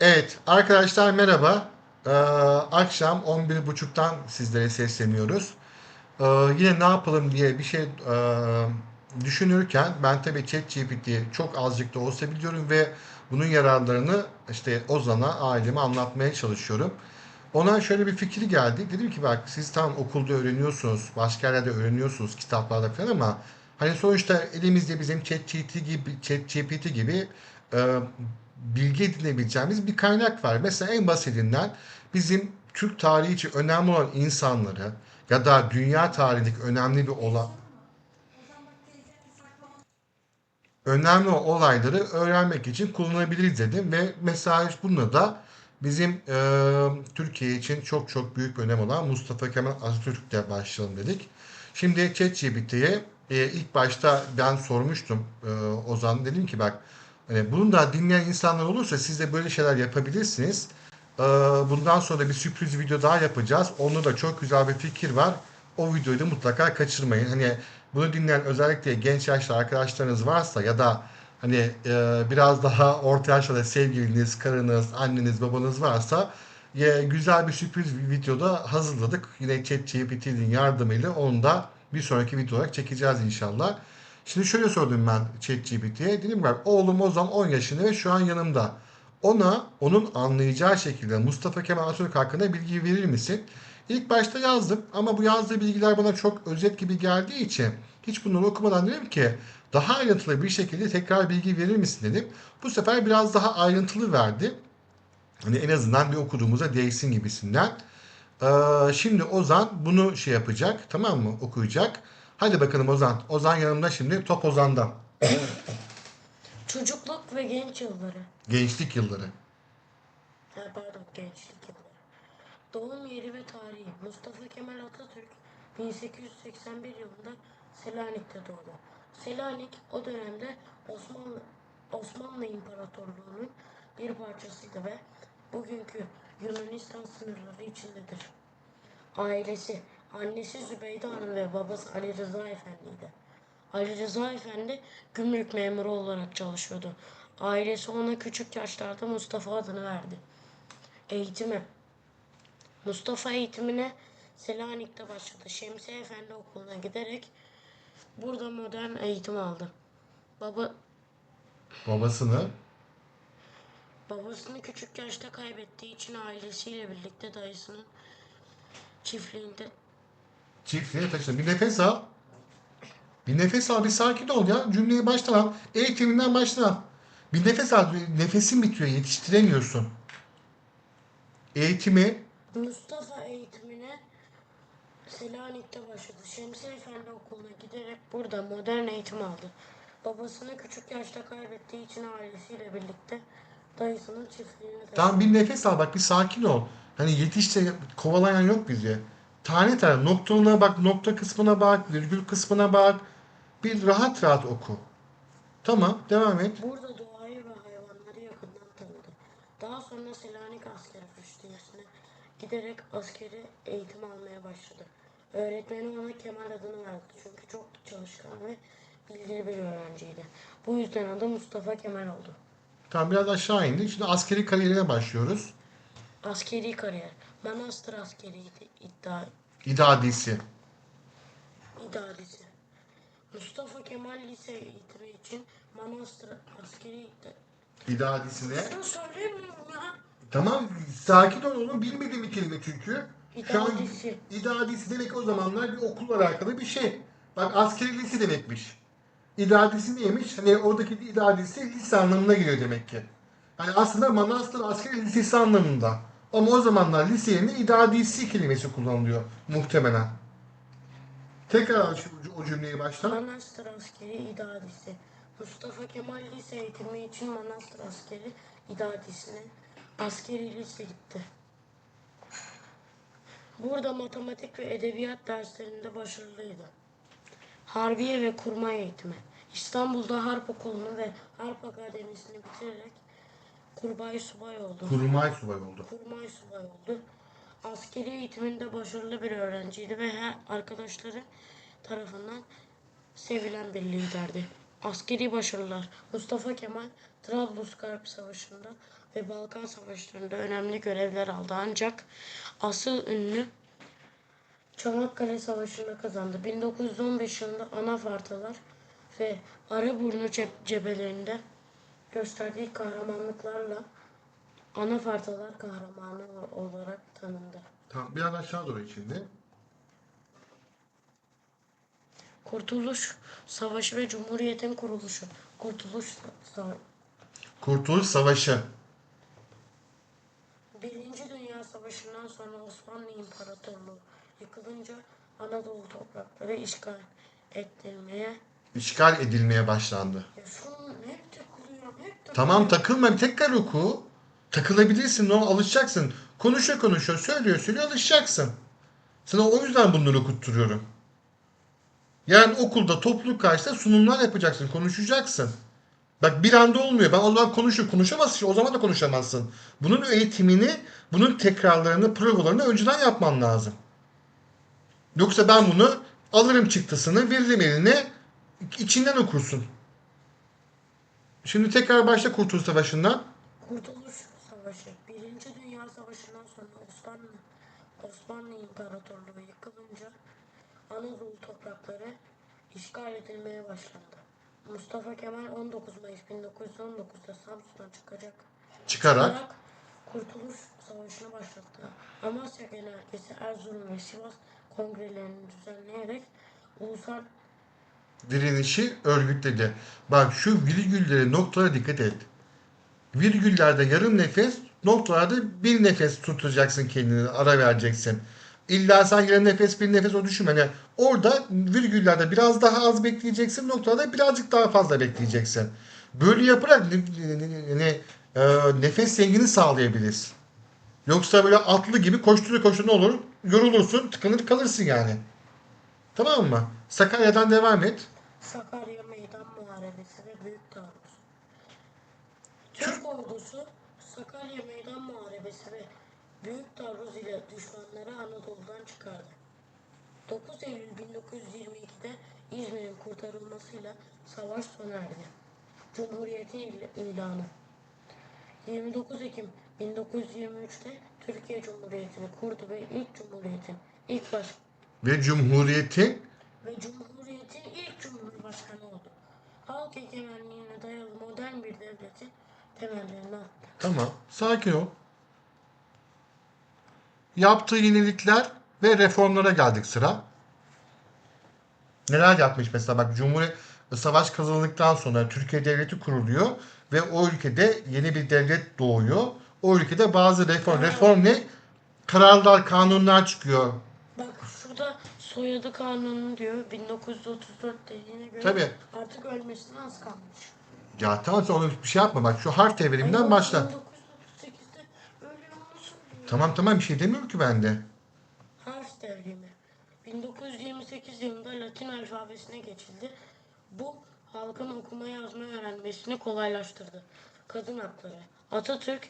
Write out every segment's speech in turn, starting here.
Evet arkadaşlar merhaba. Ee, akşam 11.30'dan sizlere sesleniyoruz. Ee, yine ne yapalım diye bir şey e, düşünürken ben tabii ChatGPT'yi çok azıcık da olsa biliyorum ve bunun yararlarını işte Ozan'a, aileme anlatmaya çalışıyorum. Ona şöyle bir fikir geldi. Dedim ki bak siz tam okulda öğreniyorsunuz, başka yerlerde öğreniyorsunuz, kitaplarda falan ama hani sonuçta elimizde bizim ChatGPT gibi, ChatGPT gibi e, bilgi edinebileceğimiz bir kaynak var. Mesela en basitinden bizim Türk tarihi için önemli olan insanları ya da dünya tarihindeki önemli bir olan önemli olayları öğrenmek için kullanabiliriz dedim ve mesela bununla da bizim e, Türkiye için çok çok büyük bir önem olan Mustafa Kemal Atatürk'le başlayalım dedik. Şimdi ChatGPT'ye e, ilk başta ben sormuştum e, Ozan dedim ki bak hani bunu da dinleyen insanlar olursa siz de böyle şeyler yapabilirsiniz. E, bundan sonra bir sürpriz video daha yapacağız. Onda da çok güzel bir fikir var. O videoyu da mutlaka kaçırmayın. Hani bunu dinleyen özellikle genç yaşlı arkadaşlarınız varsa ya da hani e, biraz daha orta yaşlarda sevgiliniz, karınız, anneniz, babanız varsa güzel bir sürpriz bir videoda hazırladık. Yine ChatGPT'nin yardımıyla onu da bir sonraki video olarak çekeceğiz inşallah. Şimdi şöyle sordum ben ChatGPT'ye. Dedim ki oğlum o zaman 10 yaşında ve şu an yanımda. Ona onun anlayacağı şekilde Mustafa Kemal Atatürk hakkında bilgi verir misin? İlk başta yazdım ama bu yazdığı bilgiler bana çok özet gibi geldiği için hiç bunları okumadan dedim ki daha ayrıntılı bir şekilde tekrar bilgi verir misin dedim. Bu sefer biraz daha ayrıntılı verdi. Hani en azından bir okuduğumuza değsin gibisinden. Ee, şimdi Ozan bunu şey yapacak tamam mı okuyacak. Hadi bakalım Ozan. Ozan yanımda şimdi top Ozan'dan. Çocukluk ve genç yılları. Gençlik yılları. Ha, pardon gençlik yılları. Doğum yeri ve tarihi. Mustafa Kemal Atatürk 1881 yılında Selanik'te doğdu. Selanik o dönemde Osmanlı Osmanlı İmparatorluğu'nun bir parçasıydı ve bugünkü Yunanistan sınırları içindedir. Ailesi, annesi Zübeyde Hanım ve babası Ali Rıza Efendi'ydi. Ali Rıza Efendi gümrük memuru olarak çalışıyordu. Ailesi ona küçük yaşlarda Mustafa adını verdi. Eğitimi Mustafa eğitimine Selanik'te başladı. Şemsiye Efendi okuluna giderek burada modern eğitim aldı. Baba Babasını babasını küçük yaşta kaybettiği için ailesiyle birlikte dayısının çiftliğinde çiftliğe taşıdı. Bir nefes al. Bir nefes al. Bir sakin ol ya. Cümleyi baştan al. Eğitiminden baştan al. Bir nefes al. Nefesin bitiyor. Yetiştiremiyorsun. Eğitimi Mustafa eğitimine Selanik'te başladı. Şemsiye Efendi okuluna giderek burada modern eğitim aldı. Babasını küçük yaşta kaybettiği için ailesiyle birlikte dayısının çiftliğine taşındı. Tamam bir nefes al bak bir sakin ol. Hani yetişte kovalayan yok bizi. Tane tane noktalına bak, nokta kısmına bak, virgül kısmına bak. Bir rahat rahat oku. Tamam devam et. Burada doğayı ve hayvanları yakından tanıdı. Daha sonra Selanik askeri rüştiyesine giderek askeri eğitim almaya başladı. Öğretmeni ona Kemal adını verdi çünkü çok çalışkan ve bilgili bir öğrenciydi. Bu yüzden adı Mustafa Kemal oldu. Tamam biraz aşağı indik. Şimdi askeri kariyerine başlıyoruz. Askeri kariyer. Manastır askeriydi iddia İdadisi. idadisi. Mustafa Kemal lise eğitimi için Manastır askeri. İdadisine. Şunu söyleyemiyorum ya. Tamam sakin ol oğlum bilmediğim bir kelime çünkü. Şu an İdadisi. idadisi demek o zamanlar bir okulla alakalı bir şey. Bak askeri lise demekmiş. İdadisi neymiş? Hani oradaki idadisi lise anlamına geliyor demek ki. Hani aslında Manastır Askeri Lisesi anlamında. Ama o zamanlar lise yerine idadisi kelimesi kullanılıyor muhtemelen. Tekrar o cümleyi baştan. Manastır askeri idadisi. Mustafa Kemal lise eğitimi için Manastır askeri idadisine askeri lise gitti. Burada matematik ve edebiyat derslerinde başarılıydı. Harbiye ve kurmay eğitimi. İstanbul'da Harp Okulu'nu ve Harp Akademisi'ni bitirerek kurbay subay oldu. Kurmay subay oldu. kurmay subay oldu. Askeri eğitiminde başarılı bir öğrenciydi ve her arkadaşları tarafından sevilen bir liderdi. Askeri başarılar Mustafa Kemal Trablusgarp Savaşı'nda ve Balkan Savaşları'nda önemli görevler aldı ancak asıl ünlü Çanakkale Savaşı'nda kazandı. 1915 yılında Anafartalar ve Arıburnu cep- cephelerinde gösterdiği kahramanlıklarla Anafartalar kahramanı olarak tanındı. Tamam biraz aşağı doğru şimdi. Kurtuluş Savaşı ve Cumhuriyet'in kuruluşu. Kurtuluş Savaşı. Kurtuluş Savaşı. Birinci Dünya Savaşı'ndan sonra Osmanlı İmparatorluğu yıkılınca Anadolu toprakları işgal edilmeye işgal edilmeye başlandı. ya şunu Tamam takılma tekrar oku. Takılabilirsin, ona alışacaksın. Konuşuyor konuşuyor, söylüyor söylüyor alışacaksın. Sana o yüzden bunları okutturuyorum. Yani okulda topluluk karşısında sunumlar yapacaksın, konuşacaksın. Bak bir anda olmuyor. Ben o zaman konuşuyor, konuşamazsın. O zaman da konuşamazsın. Bunun eğitimini, bunun tekrarlarını, provalarını önceden yapman lazım. Yoksa ben bunu alırım çıktısını, veririm eline, içinden okursun. Şimdi tekrar başla Kurtuluş Savaşı'ndan. Kurtuluş Savaşı. Birinci Dünya Savaşı'ndan sonra Osmanlı Osmanlı İmparatorluğu yıkılınca Anadolu toprakları işgal edilmeye başlandı. Mustafa Kemal 19 Mayıs 1919'da Samsun'a çıkacak. Çıkarak Çıkarak Kurtuluş Savaşı'nı başlattı. Amasya Genelgesi Erzurum ve Sivas kongrelerini düzenleyerek ulusal direnişi örgütledi. Bak şu virgüllere, noktalara dikkat et. Virgüllerde yarım nefes, noktalarda bir nefes tutacaksın kendini, ara vereceksin. İlla sen yarım nefes, bir nefes o düşünme. Yani orada virgüllerde biraz daha az bekleyeceksin, noktalarda birazcık daha fazla bekleyeceksin. Böyle yaparak ne- e, nefes dengini sağlayabiliriz. Yoksa böyle atlı gibi koştura koştura ne olur? Yorulursun, tıkanır kalırsın yani. Tamam mı? Sakarya'dan devam et. Sakarya Meydan Muharebesi ve Büyük Taarruz. Türk ordusu Sakarya Meydan Muharebesi Büyük Taarruz ile düşmanları Anadolu'dan çıkardı. 9 Eylül 1922'de İzmir'in kurtarılmasıyla savaş sona erdi. Cumhuriyetin il- ilanı. 29 Ekim 1923'te Türkiye Cumhuriyeti'ni kurdu ve ilk cumhuriyetin ilk baş Ve Cumhuriyet'in ve Cumhuriyet'in ilk Cumhurbaşkanı oldu. Halk egemenliğine dayalı modern bir devletin temellerini attı. Tamam. Sakin ol. Yaptığı yenilikler ve reformlara geldik sıra. Neler yapmış mesela bak Cumhuriyet savaş kazanıldıktan sonra Türkiye devleti kuruluyor ve o ülkede yeni bir devlet doğuyor. O ülkede bazı reform reform ne? Kararlar, kanunlar çıkıyor. Soyadı kanunu diyor 1934 dediğine göre Tabii. artık ölmesine az kalmış. Ya tamam sen onu bir şey yapma bak şu harf devriminden Ama başla. 1938'de ölüyor söylüyor. Tamam tamam bir şey demiyorum ki ben de. Harf devrimi. 1928 yılında Latin alfabesine geçildi. Bu halkın okuma yazma öğrenmesini kolaylaştırdı. Kadın hakları. Atatürk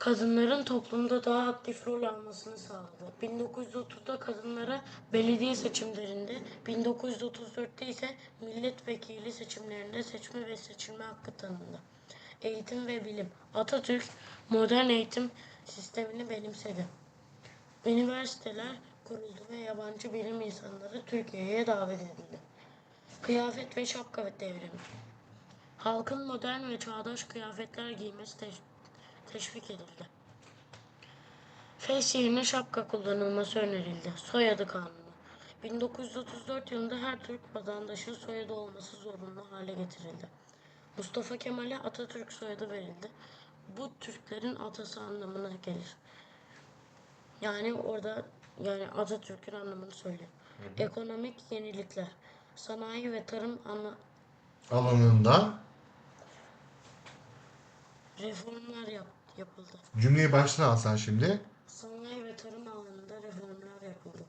kadınların toplumda daha aktif rol almasını sağladı. 1930'da kadınlara belediye seçimlerinde, 1934'te ise milletvekili seçimlerinde seçme ve seçilme hakkı tanındı. Eğitim ve bilim. Atatürk modern eğitim sistemini benimsedi. Üniversiteler kuruldu ve yabancı bilim insanları Türkiye'ye davet edildi. Kıyafet ve şapka devrimi. Halkın modern ve çağdaş kıyafetler giymesi teş- teşvik edildi. Fes yerine şapka kullanılması önerildi. Soyadı kanunu. 1934 yılında her Türk vatandaşın soyadı olması zorunlu hale getirildi. Mustafa Kemal'e Atatürk soyadı verildi. Bu Türklerin atası anlamına gelir. Yani orada yani Atatürk'ün anlamını söylüyor. Ekonomik yenilikler. Sanayi ve tarım anla Alanında reformlar yap, yapıldı. cümleyi başına alsan şimdi. Sanayi ve tarım alanında reformlar yapıldı.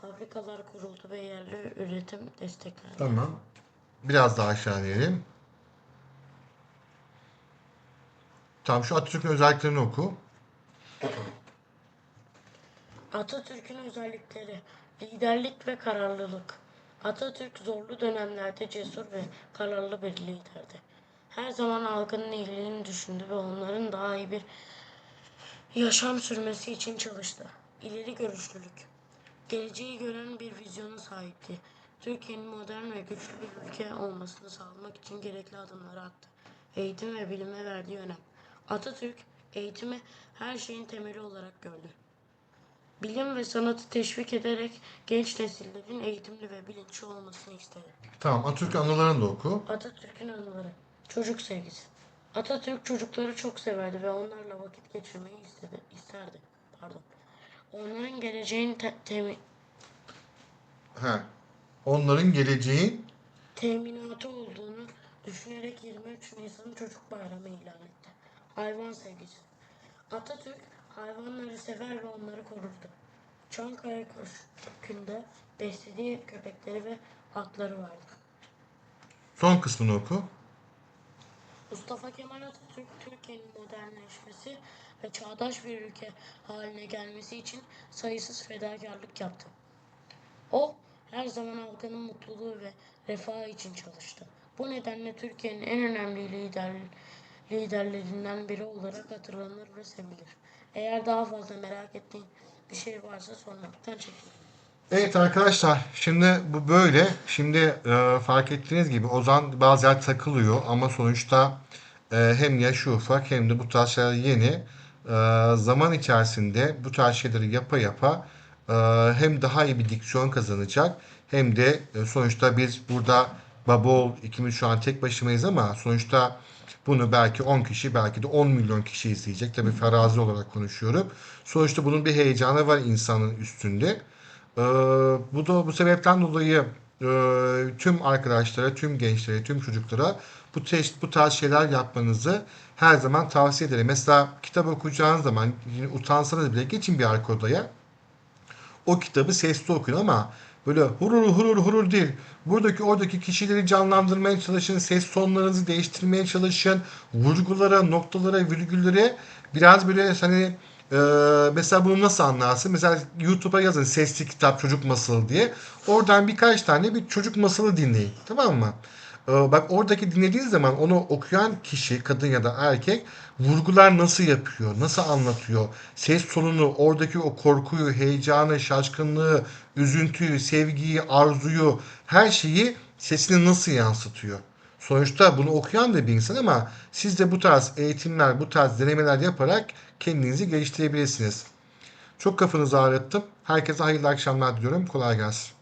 Fabrikalar kuruldu ve yerli üretim desteklendi. Tamam. Biraz daha aşağı inelim. Tamam şu Atatürk'ün özelliklerini oku. Atatürk'ün özellikleri liderlik ve kararlılık, Atatürk zorlu dönemlerde cesur ve kararlı bir liderdi. Her zaman halkının iyiliğini düşündü ve onların daha iyi bir yaşam sürmesi için çalıştı. İleri görüşlülük. Geleceği gören bir vizyona sahipti. Türkiye'nin modern ve güçlü bir ülke olmasını sağlamak için gerekli adımları attı. Eğitim ve bilime verdiği önem. Atatürk eğitimi her şeyin temeli olarak gördü. Bilim ve sanatı teşvik ederek genç nesillerin eğitimli ve bilinçli olmasını istedi. Tamam Atatürk anılarını da oku. Atatürk'ün anıları. Çocuk sevgisi. Atatürk çocukları çok severdi ve onlarla vakit geçirmeyi istedi, isterdi. Pardon. Onların geleceğin te- temi- He. Onların geleceğin teminatı olduğunu düşünerek 23 Nisan Çocuk Bayramı ilan etti. Hayvan sevgisi. Atatürk hayvanları sever ve onları korurdu. Çankaya Köşkü'nde beslediği köpekleri ve atları vardı. son kısmını oku. Mustafa Kemal Atatürk Türkiye'nin modernleşmesi ve çağdaş bir ülke haline gelmesi için sayısız fedakarlık yaptı. O her zaman halkının mutluluğu ve refahı için çalıştı. Bu nedenle Türkiye'nin en önemli lider, liderlerinden biri olarak hatırlanır ve sevilir. Eğer daha fazla merak ettiğin bir şey varsa sormaktan çekinme. Evet arkadaşlar şimdi bu böyle. Şimdi e, fark ettiğiniz gibi Ozan bazı yer takılıyor ama sonuçta e, hem yaşı ufak hem de bu tarz şeyler yeni. E, zaman içerisinde bu tarz şeyleri yapa yapa e, hem daha iyi bir diksiyon kazanacak hem de e, sonuçta biz burada baba ol ikimiz şu an tek başımayız ama sonuçta bunu belki 10 kişi belki de 10 milyon kişi izleyecek. Tabii farazi olarak konuşuyorum. Sonuçta bunun bir heyecanı var insanın üstünde. Ee, bu da bu sebepten dolayı e, tüm arkadaşlara, tüm gençlere, tüm çocuklara bu test, bu tarz şeyler yapmanızı her zaman tavsiye ederim. Mesela kitap okuyacağınız zaman utansanız bile geçin bir arka odaya. O kitabı sesli okuyun ama böyle hurur hurur hurur değil. Buradaki oradaki kişileri canlandırmaya çalışın. Ses tonlarınızı değiştirmeye çalışın. Vurgulara, noktalara, virgüllere biraz böyle hani e, mesela bunu nasıl anlarsın? Mesela YouTube'a yazın sesli kitap çocuk masalı diye. Oradan birkaç tane bir çocuk masalı dinleyin. Tamam mı? Ee, Bak oradaki dinlediğin zaman onu okuyan kişi kadın ya da erkek vurgular nasıl yapıyor, nasıl anlatıyor, ses tonunu, oradaki o korkuyu, heyecanı, şaşkınlığı, üzüntüyü, sevgiyi, arzuyu, her şeyi sesini nasıl yansıtıyor. Sonuçta bunu okuyan da bir insan ama siz de bu tarz eğitimler, bu tarz denemeler yaparak kendinizi geliştirebilirsiniz. Çok kafanızı ağrıttım. Herkese hayırlı akşamlar diliyorum. Kolay gelsin.